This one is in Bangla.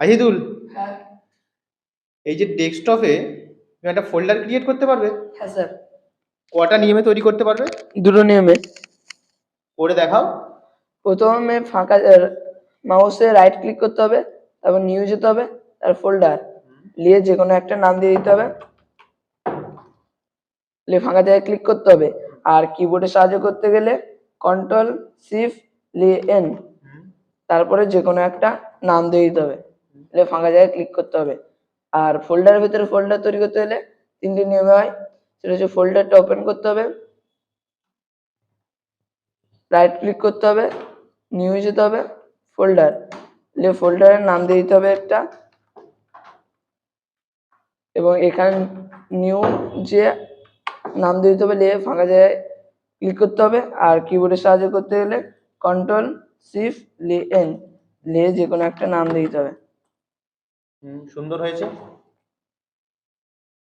আহিদুল হ্যাঁ। এই যে ডেস্কটপে তুমি একটা ফোল্ডার ক্রিয়েট করতে পারবে? হ্যাঁ স্যার। কটা নিয়মে তৈরি করতে পারবে? দুটো নিয়মে। করে দেখাও। প্রথমে ফাঁকা মাউসে রাইট ক্লিক করতে হবে তারপর নিউ যেতে হবে তার ফোল্ডার নিয়ে যে কোনো একটা নাম দিয়ে দিতে হবে। নিয়ে ফাঁকা জায়গায় ক্লিক করতে হবে। আর কিবোর্ডে সাহায্য করতে গেলে কন্ট্রোল শিফট নিয়ে এন তারপরে যে কোনো একটা নাম দিয়ে দিতে হবে। ফাঁকা জায়গায় ক্লিক করতে হবে। আর ফোল্ডারের ভিতরে ফোল্ডার তৈরি করতে হলে তিনটি নিয়মে হয়, সেটা হচ্ছে ফোল্ডারটা ওপেন করতে হবে রাইট ক্লিক করতে হবে নিউ যেতে হবে ফোল্ডার ফোল্ডারের নাম দিয়ে দিতে হবে একটা, এবং এখানে নিউ যে নাম দিয়ে দিতে হবে নিয়ে ফাঁকা জায়গায় ক্লিক করতে হবে, আর কিবোর্ডের সাহায্য করতে গেলে কন্ট্রোল শিফট লি এন নিয়ে যে কোনো একটা নাম দিয়ে দিতে হবে। সুন্দর হয়েছে।